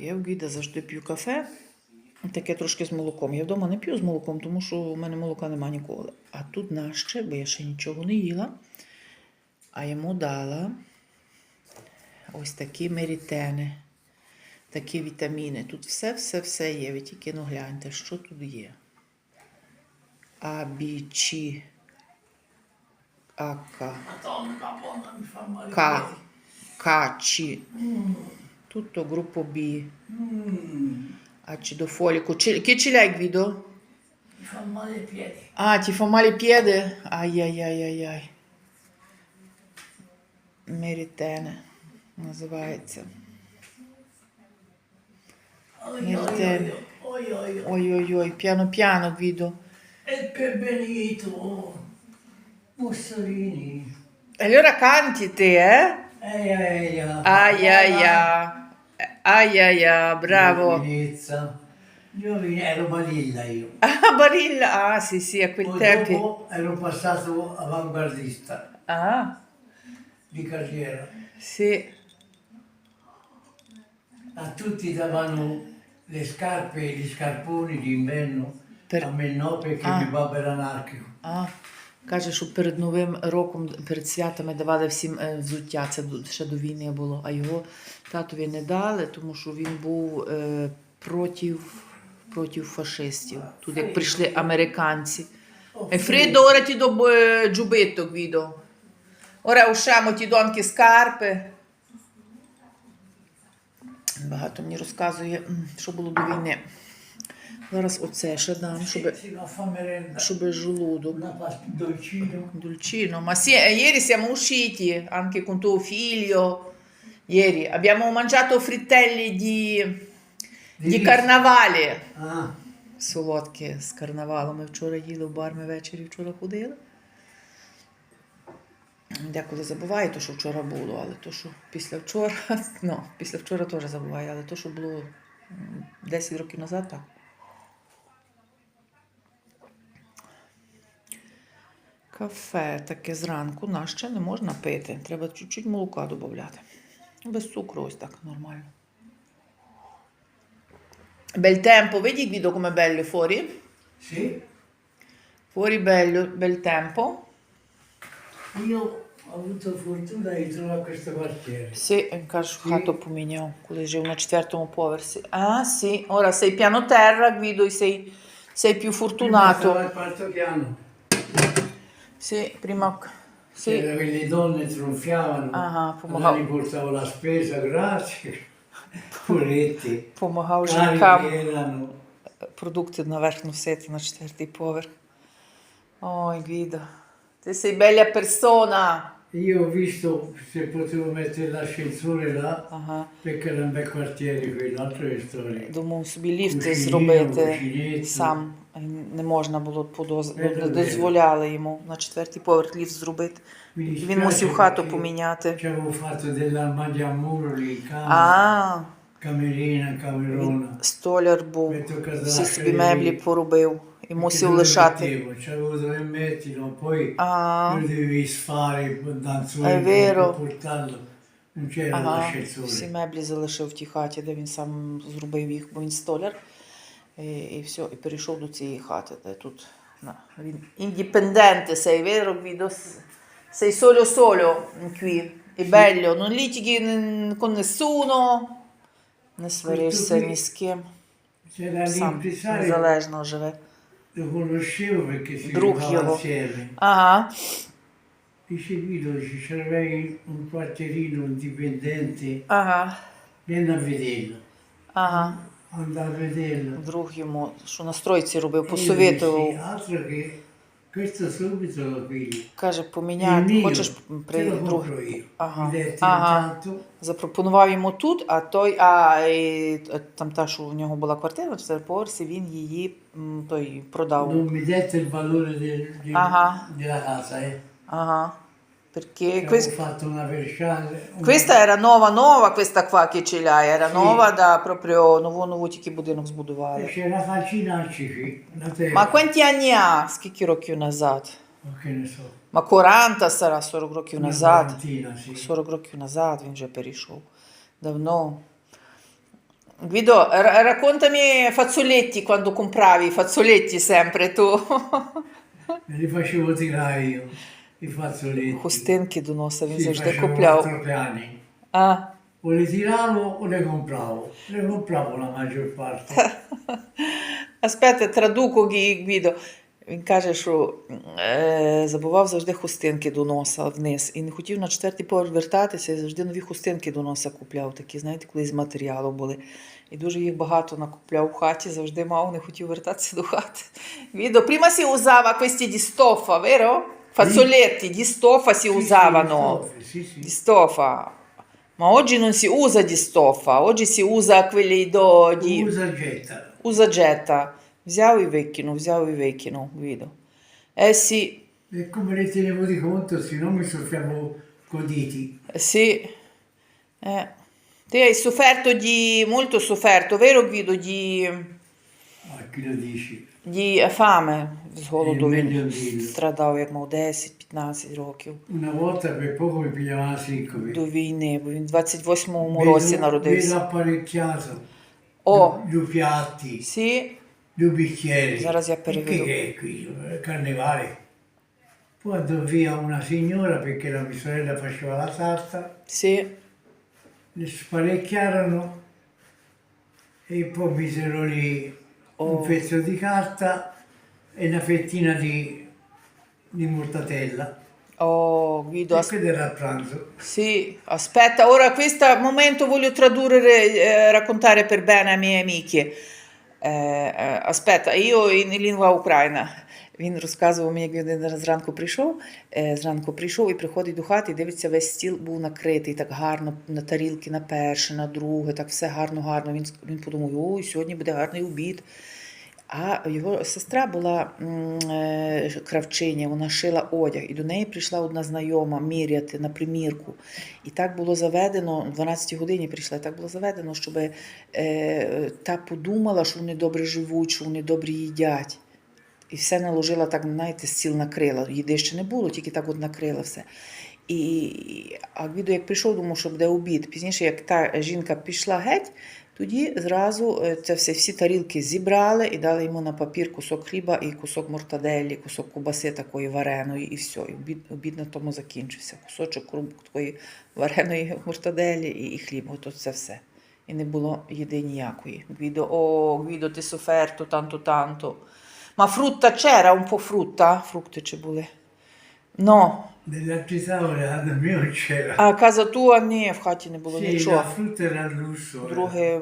Я в Гіда завжди п'ю кафе, таке трошки з молоком. Я вдома не п'ю з молоком, тому що в мене молока нема ніколи. А тут наще, бо я ще нічого не їла. А йому дала ось такі мерітени, такі вітаміни. Тут все-все-все є. Ви тільки ну гляньте, що тут є. А, Б, Ч, А, К. Madonna buona, mi fa male. К, К, Ч. Тут то группо Б. Mm, Acido folico. Ce- che ce l'hai, Guido? mi fa male i piedi. Ah, ti fa male il piede? Ai ai ai ai ai. Меритене називається. Oi, oi, Niente. oi, oi, oi. Ой-ой-ой, piano piano, Guido. E per Benito, Mussolini. E allora canti te, eh? Ehi, ehi, Ai ai ai. Ai ai ai, bravo. Giovinezza. Giovine, ero Balilla io. Ah, Barilla. Ah, sì, sì, a quei Poi tempi. dopo ero passato avanguardista Ah, di carriera. sì. A tutti davano le scarpe e gli scarponi d'inverno. Per- A me no perché Ah. mio babbo era anarchico. А, каже, що перед Новим роком, перед святами давали всім е, взуття. Це ще до війни було. А його татові не дали, тому що він був е, проти, проти фашистів. Тут як прийшли американці. Ora ti do eh, giubbetto, Guido. Ora usciamo, ti do anche scarpe. Багато мені розказує, що було до війни. Зараз оце ще дам, щоб, щоб pasta dolcino. Ma sì, eh, ieri siamo usciti anche con tuo figlio. Ieri abbiamo mangiato frittelli di, di carnavale. Солодкі з карнавалу. Ми вчора їли в бар, ми ввечері вчора ходили. Деколи забуваю, то, що вчора було, але то, що після вчора, ну, після вчора теж забуваю, але то, що було м, 10 років назад, так. Кафе таке зранку нас ще не можна пити. Треба чуть-чуть молока додати. Без цукру ось так нормально. Bel tempo, vedi Guido com'è bello fuori? sì. Fuori bello, bel tempo. Io ho avuto fortuna di trovare questo quartiere. Sì, каже, хату поміняв, коли жив на четвертому поверсі. А, sì, ora sei piano terra, Guido, e sei, sei più Prima fortunato. stava al quarto piano. Sì, prima... Sì. C'era che le donne trionfiavano, ah, ah allora gli portavo la spesa, grazie, poretti. Pomahal ženkam produkte na vrh nositi na četrti povrh. Oj, Gvido, ti si belja persona. Io ho visto se potevo mettere l'ascensore là, Ага. perché era un bel quartiere quello, altra storia. Думав собі ліфт Кушіння, зробити сам. Не можна було подоз... Не не дозволяли йому на четвертий поверх ліфт зробити. Mi Він dispiace мусив хату perché поміняти. Ci avevo fatto dell'armadio a muro lì, in camera, А, camerina, camerona. столяр був, всі собі меблі поробив і мусив лишати. А, ага, всі меблі залишив в тій хаті, де він сам зробив їх, бо він столяр. І, і все, і перейшов до цієї хати, де тут на, він індіпенденте sei, vero Guido? Sei solo solo qui, è bello, non litighi con nessuno, не сваришся ні з ким, сам незалежно живе. Друг його. Ага, Dice Guido, ci c'avevi un quartierino indipendente, ага, vieni a vederlo. ага. Andavo a vederlo. Друг йому, що на стройці робив, E посовітував. Subito lo pigli. Каже, Il поміняти, хочеш при lo друг. compro io. Ага, ага. Запропонував йому тут, а той, а і, там та, що у нього була квартира в поверсі, він її той продав. Ну, del- Ah. della casa, eh. Ага. Perché Avevo quest- fatto una Versace. un- questa era nuova, nuova questa qua che ce l'hai, era Sì. nuova da proprio нову нову тільки будинок E збудували. c'era Falcinacci qui, la terra. Ma quanti anni ha? Скільки років назад? Ma che ne so. Ma 40 sarà 40 років Una назад. quarantina, sì. 40 років назад він вже перейшов. Давно. Guido, ra- raccontami fazzoletti quando compravi, i fazzoletti sempre tu. Me li facevo tirare io, Хустинки доносив, він Sì, завжди купляв. А, O le tiravo o le compravo. Le compravo la maggior parte. Аспете, традуко Гі- Гвідо. Він каже, що е, забував завжди хустинки до носа вниз. І не хотів на четвертий поверх вертатися, і завжди нові хустинки до носа купляв. Такі, знаєте, коли з матеріалу були. І дуже їх багато накупляв у хаті, завжди мав, не хотів вертатися до хати. Prima si usava questi di stoffa, vero? Fazzoletti di stoffa si Sì, sì, usavano. stoffe, Sì, sì. Di stoffa. Ma oggi non si usa di stoffa, oggi si usa quelli do, di... Usa e getta. Usa getta. Взяв і викинув, взяв і викинув, Гвідо. Е, сі, E come le tenevo di conto, se no mi soffiavo coditi. сі. Е. Ti hai sofferto di, molto sofferto, vero Guido, di, A chi lo dici? Di fame, з голоду Е, він мільйон. страдав, як мав 10-15 rоків Una volta per poco mi pigliava sincope. до війни, бо він в 28-му Vedo- році Vedo народився. apparecchiato. О, Due piatti, сі, due bicchieri. Зараз я Che переведу. che è qui? Eh, Carnevale. Poi andò via una signora perché la mia sorella faceva la sarta, сі. le sparecchiarono e poi misero lì Oh. un pezzo di carta e una fettina di, di mortadella. О, Guido, quello era il pranzo. Sì, aspetta, ora questo momento voglio tradurre, eh, raccontare per bene ai miei amici. Eh, eh, aspetta, io in lingua ucraina. Він розказував мені, як він зранку прийшов, е, зранку прийшов і приходить до хати, і дивиться, весь стіл був накритий так гарно, на тарілки, на перше, на друге, так все гарно, гарно. Він, він подумав, ой, сьогодні буде гарний обід. А його сестра була е, кравчиня, вона шила одяг, і до неї прийшла одна знайома міряти на примірку. І так було заведено, о 12 годині прийшла, так було заведено, щоб е, та подумала, що вони добре живуть, що вони добре їдять. І все наложила так, знаєте, стіл накрила. Їди ще не було, тільки так от накрила все. І, а Гвідо, як прийшов, думав, що буде обід. Пізніше, як та жінка пішла геть, тоді зразу е, це все, всі тарілки зібрали і дали йому на папір кусок хліба і кусок мортаделі, кусок кубаси такої вареної, і все. І обід, обід на тому закінчився. Кусочок такої вареної мортаделі і, і хліб. Ото це все. І не було їди ніякої. Гвідо, о, Гвідо, ти соферто, танто, танто. Ma frutta c'era un po' frutta? Чи були? No. Nell'altri tavoli a da mio non c'era. А каза tua ні, в хаті не було sì, нічого. la frutta era lusso. eh. Друге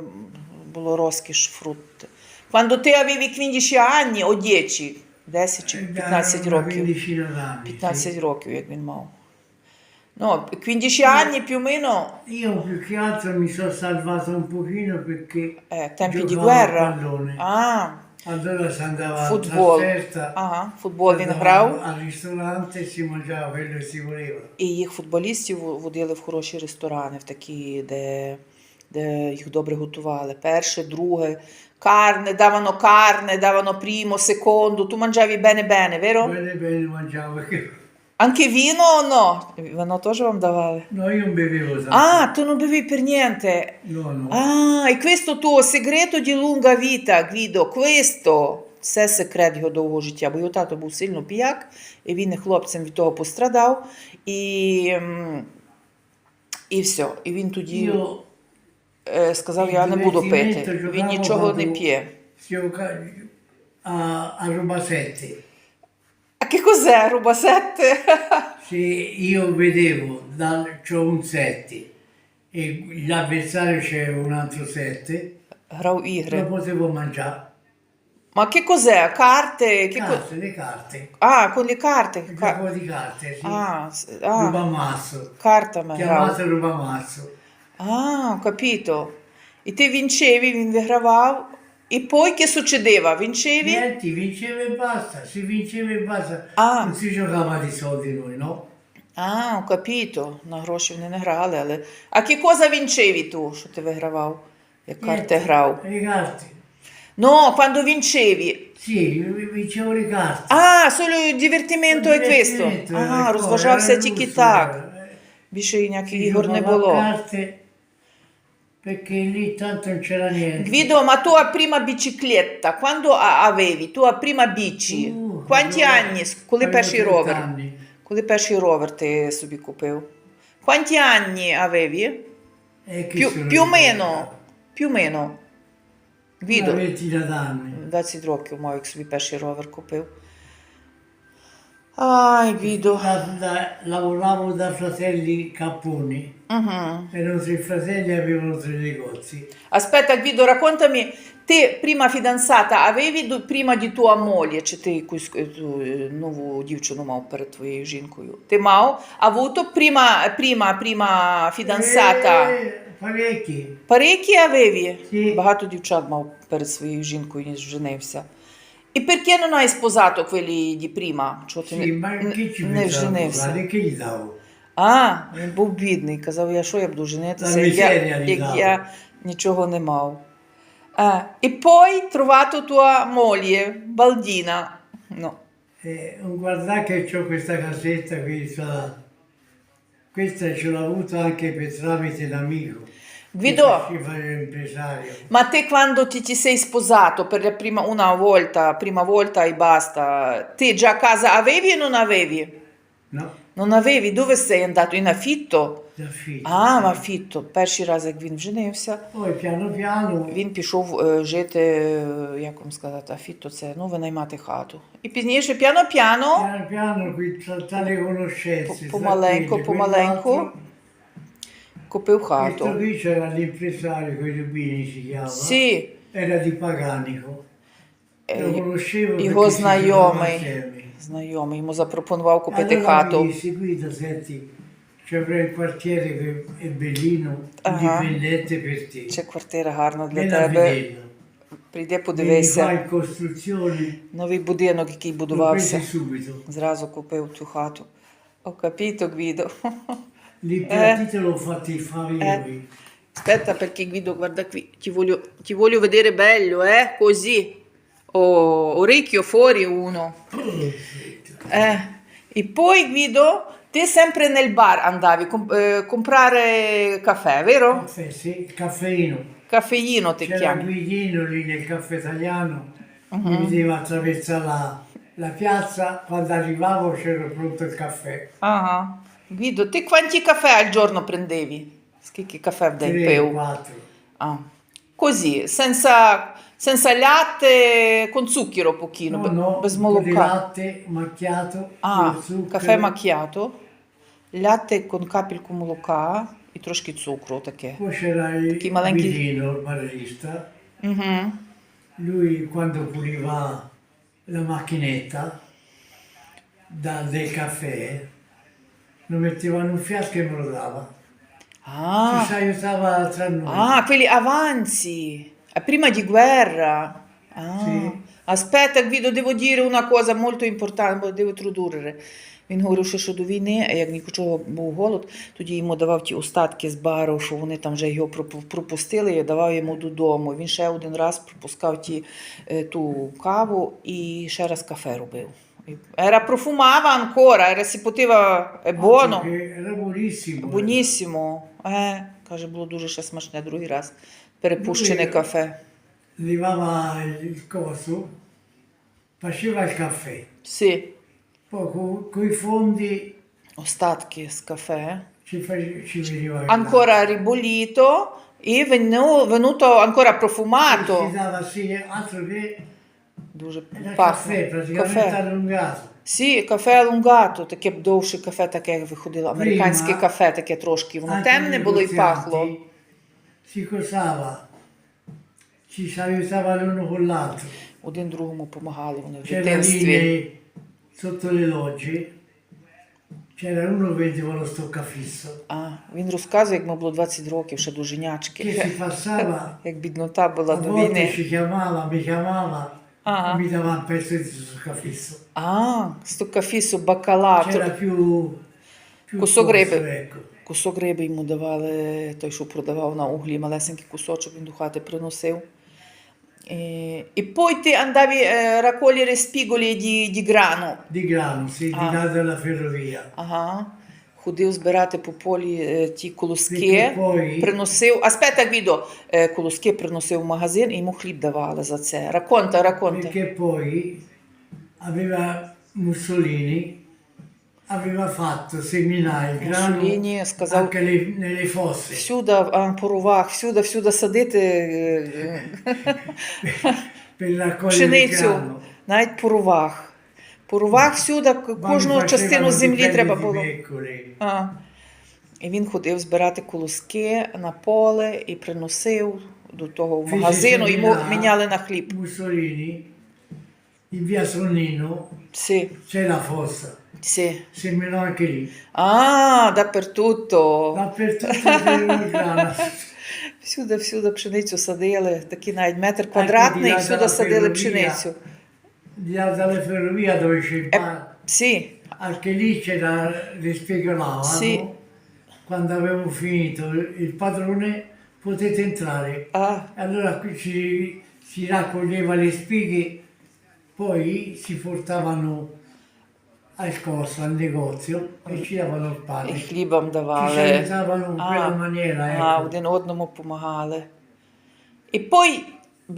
було розкіш фрукти. Quando te avevi 15 anni o 10? 10 чи Eh, 15 una років. quindicina d'anni. 15 років, як він мав. Ну, 15 anni più o meno Io più che altro mi sono salvato un pochino perché eh, tempi di giocavo guerra. pallone. А, Allora si andava a футбол. Ага, футбол він грав. e si mangiava quello che si voleva. І їх футболістів водили в хороші ресторани, в такі, де, де їх добре готували. Перше, друге, карне, давано карне, давано mangiavi bene bene, vero? Bene bene mangiavo perché Anche vino o no? Вино теж вам давали? no, io non bevevo tanto. Ah, tu non bevi per niente. No, no. Ah, e questo tuo segreto di lunga vita, Guido, questo це секрет його довгого життя, бо його тато був сильно піяк, і він хлопцем від того пострадав. І, і все. І він тоді Io сказав: Я не буду пити. Він нічого не п'є. 7. А che cos'è Ruba 7? Se io vedevo, dal, c'ho un 7 e l'avversario c'è un altro 7, lo potevo mangiare. Ma che cos'è? Carte? Che carte, co- le carte. Ah, con le carte? Un Car- po' di carte, sì. Ah, ah. Rubamazzo. Carta, ma... Chiamato Rubamazzo. Ah, ho capito. E te vincevi, vinderavau? E poi che succedeva? Vincevi? Niente, vinceva e basta, si vinceva e basta. Ah. Non si giocava di soldi noi, no? А, ho capito. На гроші вони не грали, але. А che cosa vincevi tu, що ти вигравав? Як карти грав? Le carte. No, quando vincevi. Sì, vincevo le carte. А, solo il divertimento è questo. Divertimento, А, ecco, розважався era тільки gusto, так. era- Більше ніяких ігор не giocava a було. carte perché lì tanto non c'era niente. Guido, ma tua prima bicicletta, quando avevi? Tua prima bici? Uh, Quanti allora, anni? Коли перший 30 ровер? anni. Коли перший ровер ти собі купив? Quanti anni avevi? E Più, più o meno. Più o meno. Una Guido, ventina d'anni. 20 років мав, як собі перший ровер купив. Ай, Guido. Da- lavoravo da fratelli capponi. Угу. Erano tre fratelli e avevano tre negozi. Aspetta, Guido, raccontami, ти prima fidanzata avevi ду- prima di tua moglie, чи ти якусь е, ту, е, нову дівчину мав перед твоєю жінкою? Ти мав avuto prima, prima, prima fidanzata? Eh, parecchi. Parecchi avevi? Sì. Багато дівчат мав перед своєю жінкою, ніж женився. І perché non hai sposato quelli di prima? Чого ти Sì, ma не, che ci не pensavo? женився? Guarda, che gli davo? А, він був бідний. Казав, я що я буду женитися, Та як я, мізерія як я нічого не мав. А, і poi trovato tua moglie, Baldina. No. Eh, non guardate che ho questa casetta qui, sa- questa ce l'ho avuta anche per tramite l'amico. Guido. Ma te quando ti, ti sei sposato per la prima una volta, prima volta e basta, te già casa avevi o non avevi? No, Non avevi? Dove sei andato? In affitto? d'affitto. А, в афітто. Перший раз, як він женився, Poi piano piano він пішов е, жити, е, як вам сказати, афітто це ну, винаймати хату. І пізніше п'яно-п'яно Piano piano qui купив Questo хату. qui c'era l'impresario, con i rubini si chiama. Sì, Era di Paganico. е, Lo conoscevo його perché si trovava знайомий, insieme. знайомий йому запропонував купити allora хату. mi disse, guida, senti, c'è il quartiere che è bellino, Ah. indipendente per te. Чи квартира гарна для Vieni a тебе? vederlo. Прийди, подивися. in costruzione, Новий будинок, який lo будувався. presi subito. Зразу купив цю хату. Li piatti eh? te fatti fare eh. io. Aspetta perché Guido, guarda qui, ti voglio, ti voglio vedere bello, eh? Così. Oh, orecchio fuori uno. Eh. E poi Guido, te sempre nel bar andavi a comp- eh, comprare caffè, vero? Caffè, sì, caffeino. Caffeino ti C'era chiami. Guidino lì nel caffè italiano, uh-huh. mi vedeva attraversare la, la, piazza, quando arrivavo c'era pronto il caffè. Ah, uh-huh. Guido, te quanti caffè al giorno prendevi? Скільки кафе в день Tre, пив? quattro. Ah. Così, senza, senza latte, con zucchero pochino, No, be- no, bez un po' di молока. latte macchiato, А, col zucchero. кафе macchiato, latte con капельку молока і трошки цукру таке. Poi c'era il Chi malenchi- Guidino, il barista, Угу. lui quando puliva la macchinetta da- del caffè, lo metteva in un fiasco e me lo dava. А, Ci si aiutava tra noi. ah, quelli avanzi, prima di guerra. Ah. Sì. Aspetta, Guido, devo dire una cosa molto importante, devo introdurre. Він говорив, що, що до війни, а як нічого був голод, тоді йому давав ті остатки з бару, що вони там вже його пропустили, і давав йому додому. Він ще один раз пропускав ті, ту каву і ще раз кафе робив. І Era profumava ancora, era si poteva, è buono. Perché Era buonissimo. Бонісімо. Е, каже, було дуже ще смачне другий раз. Перепущене Ну, і- кафе. Levava il coso, faceva il caffè. Сі. Poi con i fondi Остатки з кафе. ci, face- ci vedeva il Ancora ribollito і вену- venuto ancora Si profumato. dava sì, altro che Дуже era пахне. Кафе. allungato. Сі, кафе allungato, таке довше кафе, таке як виходило. Американське Prima, кафе таке трошки. Воно темне було і пахло. Si cosava, ci l'uno con l'altro. Один другому допомагали вони в дитинстві. sotto le logge, c'era uno che vendeva lo stoccafisso. А, він розказує, як ми було 20 років, ще дуженячки. Che si passava, Як біднота була до війни. ci chiamava, mi chiamava, Ah. mi dava un pezzo di stoccafisso. А, стокафісу, бакалато. C'era più, più Кусок posto, риби. ecco. Кусок риби йому давали, той, що продавав на углі, малесенький кусочок він до хати приносив. І, і poi ti andavi a raccogliere spigoli di, di grano. Di grano, sì, di Ah. là della ferrovia. Ага. Ходив збирати по полі е, ті колоски, приносив. Аспета Гвідо, е, колоски приносив в магазин і йому хліб давали за це. Раконта, раконта. Perché poi aveva Mussolini aveva fatto seminare il grano сказав anche le- nelle fosse всюди а, по ровах, всюди, всюди садити е, е, per raccogliere il пшеницю, grano. навіть по ровах. По ровах всюди кожну частину землі треба було. А. І він ходив збирати колоски на поле і приносив до того в магазину, йому міняли на хліб. In via Sonnino Сі, c'è la fossa, сі. seminò anche lì. А, dappertutto. Dappertutto. Всюди, всюди пшеницю садили, такий навіть метр квадратний, всюди садили пшеницю. Di là dalle ferrovie dove c'è il Е, bar, Сі, anche lì c'era, le spiegolavano. Sì. Quando avevo finito il padrone potete entrare. а, E Allora qui ci, si raccoglieva le spighe, poi si portavano al corso, al negozio e ci davano il і pane. хліб вам Ci давали. salutavano in quella А, maniera. а, Ecco. один одному допомагали. E poi,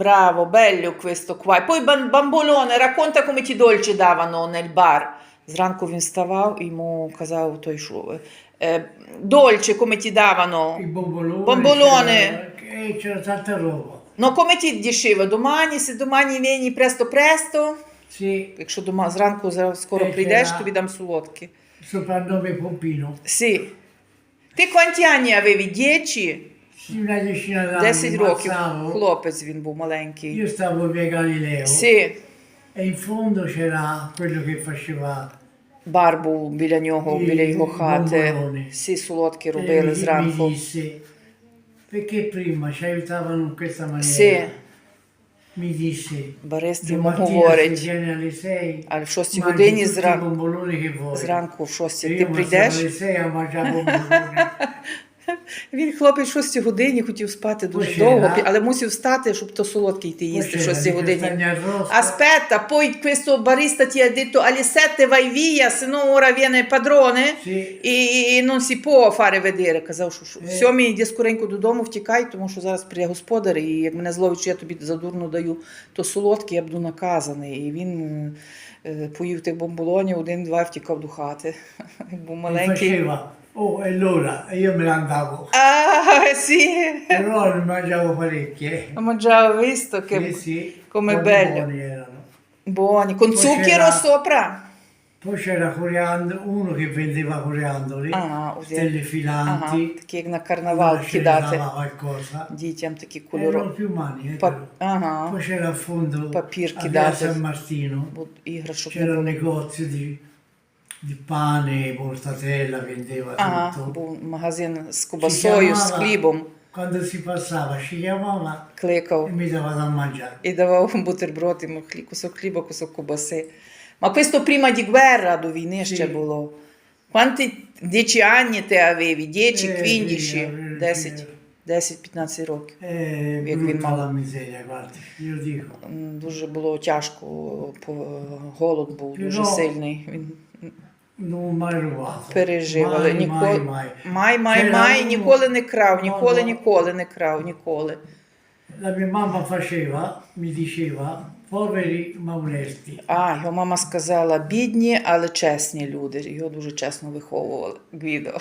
bravo, bello questo qua. E poi Bambolone, racconta come ti dolci davano nel bar. Зранку він вставав і йому казав той, що е, дольче, come ti davano. Il bombolone. Bombolone. c'era- E c'era tanta roba. No, come ti diceva, domani, se domani vieni presto presto, Sì, якщо дома зранку зараз скоро Е, прийдеш, тобі дам солодкі. soprannome Pompino. Sì. Ti quanti anni avevi? 10? Sì, una decina d'anni. 10 років. Хлопець він був маленький. Io stavo via Galileo Sì. e in fondo c'era quello che faceva Бар був біля нього, біля його хати. Всі солодкі e робили зранку. disse perché prima ci aiutavano in questa maniera. Sì. Mi disse Барист йому говорить, alle 6 а в 6 годині зранку, зранку в 6 E ти прийдеш. Alle 6 a mangiare bomboloni. Він хлопець в 6 годині хотів спати дуже Пошли, довго, а? але мусив встати, щоб то солодкий ти їсти в Poi 6 годині. Aspetta, poi questo barista ti ha detto alle 7 vai via, se no ora viene il padrone Sì. і, і non si può fare vedere. Казав, що, що в Е. сьомій йди скоренько додому, втікай, тому що зараз прийде господар, і як мене зловить, що я тобі задурно даю, то солодке, я буду наказаний. І він е, поїв тих бомболонів, один-два втікав до хати. Був маленький. faceva, oh è l'ora, e io me ne andavo. А, сі. Però ne mangiavo parecchie. Mangiava visto che Sì, sì, come buoni bello. buoni erano. buoni, con Poi zucchero c'era- sopra. Poi c'era coriandolo, uno che vendeva coriandoli, Ah, così. stelle Ага, filanti, такі як на карнавал allora ce ne кидати dava qualcosa. дітям такі Erano кольорові. più mani, eh, Па- però. Ага, Poi c'era a fondo, Papirchi a via date. San Martino, бо іграшок не c'era un було. negozio di, di pane, mortadella, vendeva Ага, tutto. був магазин з кубасою, з хлібом, Quando si passava ci chiamava e mi dava da mangiare. і давав бутерброд, йому хліб, кусок хліба, кусок кубаси. Ma questo prima di guerra, до війни ще Sì. було. Quanti 10 anni te avevi? 10, Eh, 15, sì, avevo- 10, 10-15 років. È Via brutta Quimano. la miseria, guardi, io dico. М, Дуже було тяжко, по- голод був дуже Ну, сильний. Він Non ho mai rubato. пережив, але Mai, ніколи май, май, май, uno- ніколи не крав, ніколи, ніколи не крав, ніколи. La mia mamma faceva, mi diceva, poveri ma onesti. А, його мама сказала, бідні, але чесні люди. Його дуже чесно виховували. Гвідо.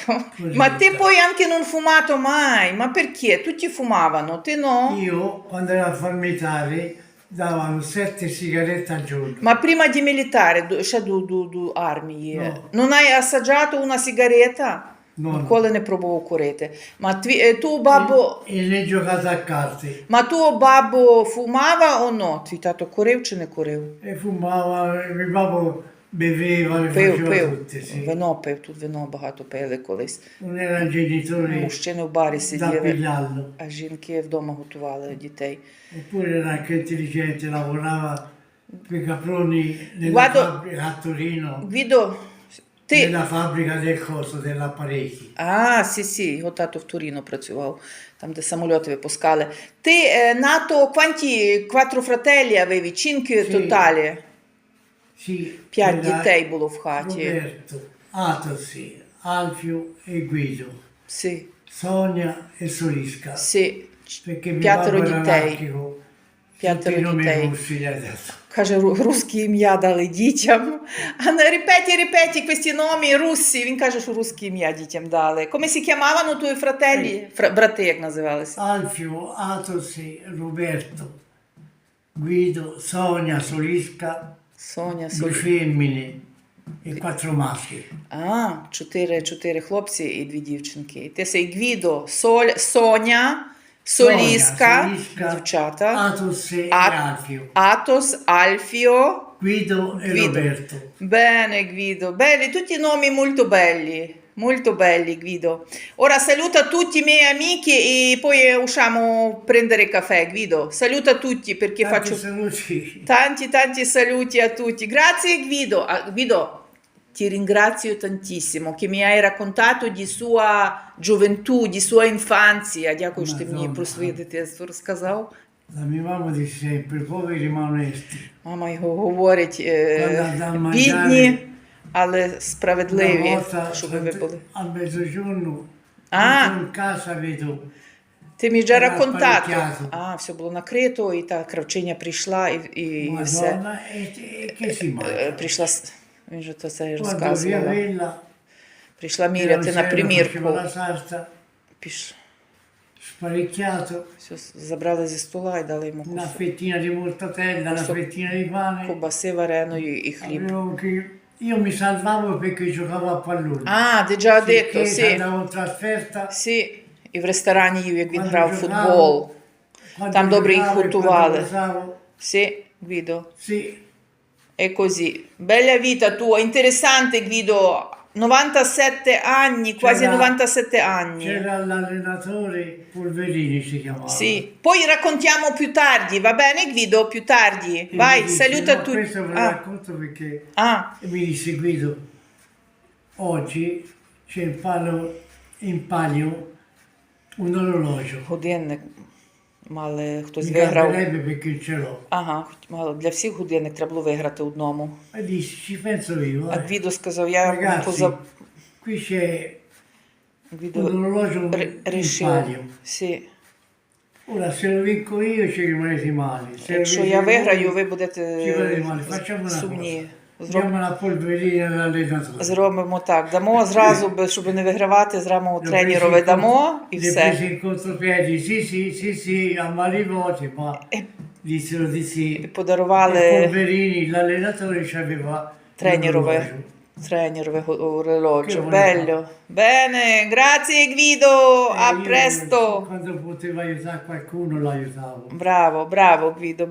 Ma te poi anche non fumato mai, ma perché? Tutti fumavano, te no? Io, quando ero al militare, davano sette sigarette al giorno. Ma prima di militare, до- ще до, до, до армії, No. non hai assaggiato una sigaretta? No, no. Ніколи не пробував курити. Ma тві, е, tu бабо, E ne giocate a carte. ma tuo babbo fumava o no? Твій тато курив чи не курив? E fumava, mio babbo le Пив, пив. Вино пив, тут вино багато пили колись. Мужчини в барі сиділи, а жінки вдома готували дітей. Eppure era anche intelligente, lavorava per i caproni nella Guardo- fabbrica a Torino, Гвідо, ти. nella fabbrica del coso, dell'apparecchi. А, сі, сі, його тато в Туріно працював, там, де самольоти випускали. Ти е, нато quanti quattro fratelli avevi? Cinque totali? П'ять дітей було в хаті. Sì, Alfio e Guido, Sì, Sonia e Solisca. sì. П'ятеро дітей. П'ятеро дітей. russi. Каже, русські ім'я дали дітям. А на репеті, репеті, questi nomi русі. Він каже, що русські ім'я дітям дали. Come si chiamavano tuoi fratelli? Фра- брати, як називалися? Alfio, Atos e Roberto, Guido, Sonia, Solisca, Соня, due femmine e quattro maschi. А, чотири, чотири хлопці і дві дівчинки. І ти сей Гвідо, Соль, Соня, Соліска, Solisca, дівчата, Atos e A- Alfio, Атос, Альфіо, Guido e Guido. Roberto. Bene Guido, belli, tutti nomi molto belli, molto belli Guido. Ora saluta tutti i miei amici e poi usciamo a prendere caffè Guido. Saluta tutti perché Tanti faccio saluti. tanti tanti saluti a tutti. Grazie Guido. Ah, Guido, ti ringrazio tantissimo che mi hai raccontato di sua gioventù, di sua infanzia. Дякую, що ти мені Madonna. про своє дитинство розказав. La mia mamma dice sempre, poveri ma onesti. Мама його говорить е, Quando andavo a бідні, mangiare, але справедливі, щоб ви були. al mezzogiorno entro in casa vedo Ти мені вже Era А, все було накрито, і та кравчиня прийшла, і, і, і все. E, e Е. Прийшла, він же то це розказувала. Прийшла міряти на примірку. Піш, sparecchiato, все, забрали зі стола і дали йому una кусок fettina di mortadella, una fettina di pane. ковбаси вареної і хліб. Avevo Io mi salvavo perché giocavo a pallone. А, ти già detto, Perché sì. andavo in trasferta, Сі. І в ресторані їв, як він Quando грав в giocavo- футбол. quando Там добре їх giocavo e готували. quando usavo, Сі, Гвідо. sì, È così. Bella vita tua, interessante Guido. 97 anni, quasi c'era, 97 anni. C'era l'allenatore Polverini si chiamava. Sì, poi raccontiamo più tardi, va bene Guido? Più tardi. E Vai, dice, saluta no, tutti. Questo ve lo ah. racconto perché ah. mi disse Guido, oggi c'è in, palo, in palio un orologio. Odenne. Мали хтось Mi виграв. perché ce l'ho. Ага, мало для всіх годинник треба було виграти одному. E. А eh. Гвідо сказав, я поза qui c'è un Гвідо orologio рішив. palio. Сі. Ora se lo vinco io ci rimanete male. Se Якщо я виграю, ви будете сумні. Cosa. Зроб- Diamo la polverina all'allenatore. Зробимо так. Дамо зразу, би- щоб не вигравати, зразу Le ho тренерові presi in дамо і contro- le ho все. presi in contropiedi, sì, sì, sì, sì, a mali voti, ma E- dissero di І sì. E подарували Polverini, l'allenatore, aveva тренерове. Тренерове го- оролоджо. Che Bello. Bene, grazie Guido, a presto. Quando poteva aiutare qualcuno l'aiutavo. Bravo, bravo Guido.